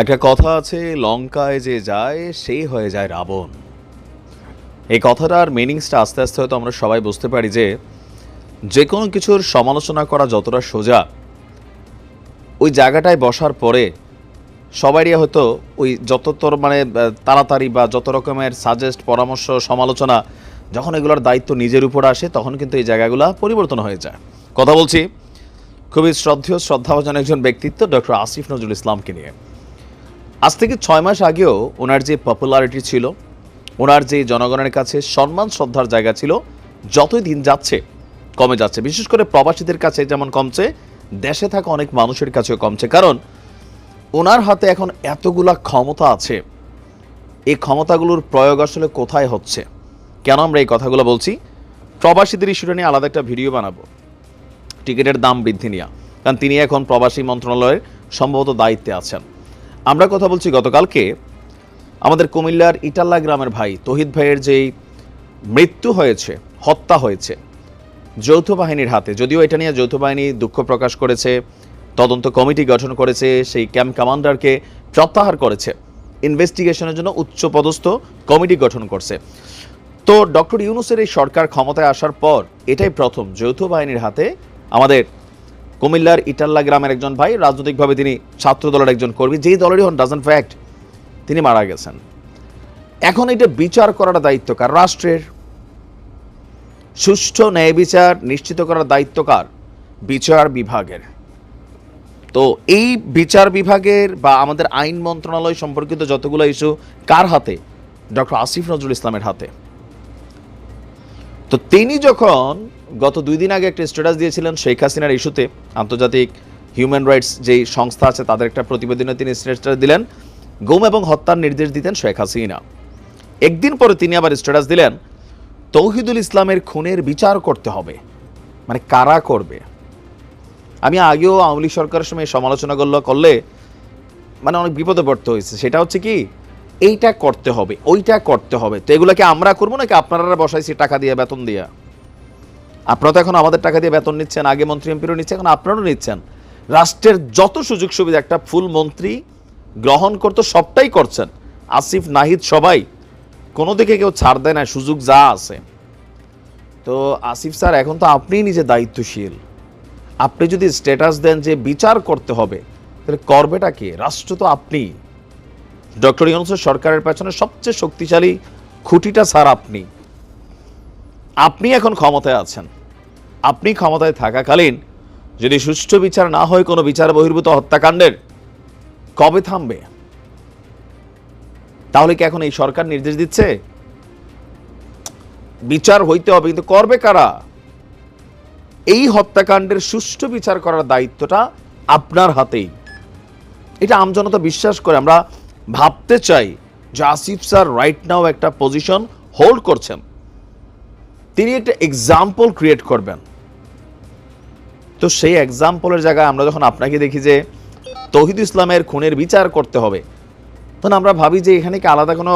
একটা কথা আছে, লঙ্কায় যে যায়, সেই হয়ে যায় রাবণ। এই কথাটার মিনিংসটা আস্তে আস্তে হয়তো আমরা সবাই বুঝতে পারি যে যে কোনো কিছুর সমালোচনা করা যতটা সোজা, ওই জায়গাটায় বসার পরে সবারই হয়তো ওই যত তোর মানে তাড়াতাড়ি বা যত রকমের সাজেস্ট পরামর্শ, সমালোচনা, যখন এগুলোর দায়িত্ব নিজের উপর আসে, তখন কিন্তু এই জায়গাগুলো পরিবর্তন হয়ে যায়। কথা বলছি, খুবই শ্রদ্ধেয়, শ্রদ্ধাভাজন একজন ব্যক্তিত্ব ডক্টর আসিফ নজরুল ইসলামকে নিয়ে। আজ থেকে ছয় মাস আগেও ওনার যে পপুলারিটি ছিল, ওনার যে জনগণের কাছে সম্মান, শ্রদ্ধার জায়গা ছিল, যতই দিন যাচ্ছে, কমে যাচ্ছে। বিশেষ করে প্রবাসীদের কাছে যেমন কমছে, দেশে থাকা অনেক মানুষের কাছেও কমছে। কারণ ওনার হাতে এখন এতগুলা ক্ষমতা আছে। এই ক্ষমতাগুলোর প্রয়োগ আসলে কোথায় হচ্ছে? কেন আমরা এই কথাগুলো বলছি? প্রবাসীদের ইস্যুটা নিয়ে আলাদা একটা ভিডিও বানাবো। টিকিটের দাম বৃদ্ধি নিয়ে। কারণ তিনি এখন প্রবাসী মন্ত্রণালয়ের সম্ভবত দায়িত্বে আছেন। আমরা কথা বলছি গতকালকে আমাদের কুমিল্লার ইটাল্লা গ্রামের ভাই তহিদ ভাইয়ের যেই মৃত্যু হয়েছে, হত্যা হয়েছে যৌথ বাহিনীর হাতে, যদিও এটা নিয়ে যৌথ বাহিনী দুঃখ প্রকাশ করেছে, তদন্ত কমিটি গঠন করেছে, সেই ক্যাম্প কমান্ডারকে প্রত্যাহার করেছে, ইনভেস্টিগেশনের জন্য উচ্চপদস্থ কমিটি গঠন করছে। তো ডক্টর ইউনুসের এই সরকার ক্ষমতায় আসার পর এটাই প্রথম যৌথ বাহিনীর হাতে আমাদের কুমিল্লার ইটাল্লা গ্রামের একজন ভাই, রাজনৈতিকভাবে তিনি ছাত্র দলের একজন কর্মী, যেই দলেরই হন ডাজন ফ্যাক্ট তিনি মারা গেছেন। এখন এটা বিচার করার দায়িত্ব কার? রাষ্ট্রের। সুষ্ঠু ন্যায় বিচার নিশ্চিত করার দায়িত্ব কার? বিচার বিভাগের। তো এই বিচার বিভাগের বা আমাদের আইন মন্ত্রণালয় সম্পর্কিত যতগুলো ইস্যু কার হাতে? ডক্টর আসিফ নজরুল ইসলামের হাতে। তো তিনি যখন গত দুই দিন আগে একটা স্ট্যাটাস দিয়েছিলেন শেখ হাসিনার ইস্যুতে, আন্তর্জাতিক হিউম্যান রাইটস যেই সংস্থা আছে, তাদের একটা প্রতিবেদনে তিনি স্ট্যাটাস দিলেন, গুম এবং হত্যার নির্দেশ দিতেন শেখ হাসিনা। একদিন পরে তিনি আবার স্ট্যাটাস দিলেন, তৌহিদুল ইসলামের খুনের বিচার করতে হবে। মানে কারা করবে? আমি আগেও আওয়ামী লীগ সরকারের সময় এই সমালোচনা করল করলে মানে অনেক বিপদে পড়তে হয়েছে। সেটা হচ্ছে কি এইটা করতে হবে, ওইটা করতে হবে। তো এগুলোকে আমরা করব নাকি আপনারা বসাইছি টাকা দিয়ে বেতন দিয়া? আপনারা তো এখন আমাদের টাকা দিয়ে বেতন নিচ্ছেন, আগে মন্ত্রী, এমপিরও নিচ্ছে, এখন আপনারাও নিচ্ছেন। রাষ্ট্রের যত সুযোগ সুবিধা, একটা ফুল মন্ত্রী গ্রহণ করতো, সবটাই করছেন। আসিফ, নাহিদ সবাই, কোনো দিকে কেউ ছাড় দেয় না, সুযোগ যা আছে। তো আসিফ স্যার, এখন তো আপনিই নিজে দায়িত্বশীল। আপনি যদি স্ট্যাটাস দেন যে বিচার করতে হবে, তাহলে করবেটা কে? রাষ্ট্র তো আপনি ডক্টর ইউনুসের সরকারের পেছনে সবচেয়ে শক্তিশালী খুঁটিটা, স্যার, আপনি। আপনি এখন ক্ষমতায় আছেন। আপনি ক্ষমতায় থাকাকালীন যদি সুষ্ঠু বিচার না হয়, কোনো বিচার বহির্ভূত হত্যাকাণ্ডের, কবে থামবে? তাহলে কি এখন এই সরকার নির্দেশ দিচ্ছে? বিচার হইতে হবে, কিন্তু করবে কারা? এই হত্যাকাণ্ডের সুষ্ঠু বিচার করার দায়িত্বটা আপনার হাতেই। এটা আমজনতা বিশ্বাস করে আমরা ভাবতে চাই যে আসিফ স্যার রাইট নাও একটা পজিশন হোল্ড করছেন। তিনি একটা এক্সাম্পল ক্রিয়েট করবেন। তো সেই এক্সাম্পলের জায়গায় আমরা যখন আপনাকে দেখি যে তৌহিদ ইসলামের খুনের বিচার করতে হবে, তখন আমরা ভাবি যে এখানে কি আলাদা কোনো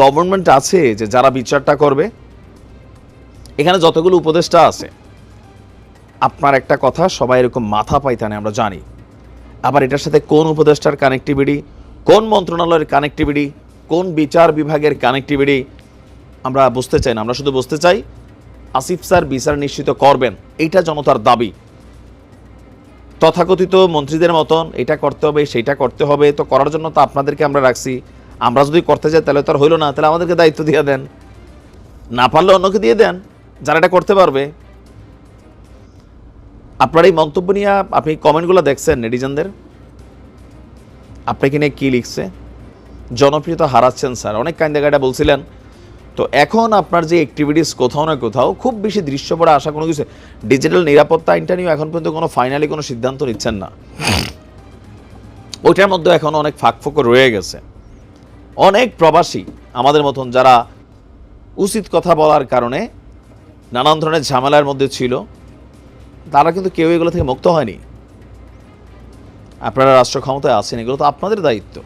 গভর্নমেন্ট আছে যে যারা বিচারটা করবে? এখানে যতগুলো উপদেষ্টা আছে, আপনার একটা কথা সবাই এরকম মাথা পাইতে না আমরা জানি। আবার এটার সাথে কোন উপদেষ্টার কানেক্টিভিটি কোন মন্ত্রণালয়ের কানেক্টিভিটি কোন বিচার বিভাগের কানেক্টিভিটি আমরা বুঝতে চাই না। আমরা শুধু বুঝতে চাই, আসিফ স্যার বিচার নিশ্চিত করবেন, এইটা জনতার দাবি। তথাকথিত মন্ত্রীদের মতন, এটা করতে হবে সেইটা করতে হবে, তো করার জন্য তো আপনাদেরকে আমরা রাখছি। আমরা যদি করতে যাই, তাহলে তো আর হইল না, তাহলে আমাদেরকে দায়িত্ব দিয়ে দেন। না পারলে অন্যকে দিয়ে দেন, যারা এটা করতে পারবে। আপনার এই মন্তব্য নিয়ে আপনি কমেন্টগুলো দেখছেন নেটিজেনদের আপনাকে নিয়ে কী লিখছে? জনপ্রিয়তা হারাচ্ছেন স্যার। অনেক কাইন্দা গাইডা বলছিলেন, তো এখন আপনার যে অ্যাক্টিভিটিস কোথাও না কোথাও খুব বেশি দৃশ্যপড়ে আসা কোনো কিছু ডিজিটাল নিরাপত্তা আইনটা নিয়েও এখন পর্যন্ত কোনো ফাইনালি কোনো সিদ্ধান্ত নিচ্ছেন না। ওইটার মধ্যে এখন অনেক ফাঁকফোকর রয়ে গেছে। অনেক প্রবাসী আমাদের মতন যারা উচিত কথা বলার কারণে নানান ধরনের ঝামেলার মধ্যে ছিল, তারা কিন্তু কেউ এগুলো থেকে মুক্ত হয়নি। আপনারা রাষ্ট্র ক্ষমতায় আছেন, এগুলো তো আপনাদের দায়িত্ব।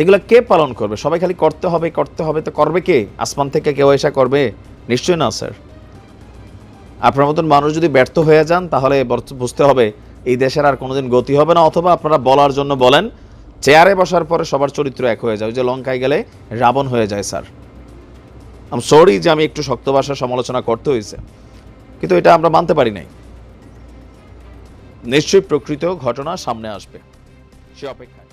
এগুলো কে পালন করবে? সবাই খালি করতে হবে করতে হবে, তো করবে কে? আসমান থেকে কেউ এসে করবে? নিশ্চয়ই না, স্যার। আপনার মতন মানুষ যদি ব্যর্থ হয়ে যান, তাহলে বুঝতে হবে এই দেশের আর কোনোদিন গতি হবে না, অথবা আপনারা বলার জন্য বলেন, চেয়ারে বসার পরে সবার চরিত্র এক হয়ে যায়। যে লঙ্কায় গেলে রাবণ হয়ে যায়, স্যার। আম সরি যে আমি একটু শক্ত ভাষার সমালোচনা করতে হয়েছে, কিন্তু এটা আমরা মানতে পারি নাই। নিশ্চয়ই প্রকৃত ঘটনা সামনে আসবে। সে অপেক্ষায়।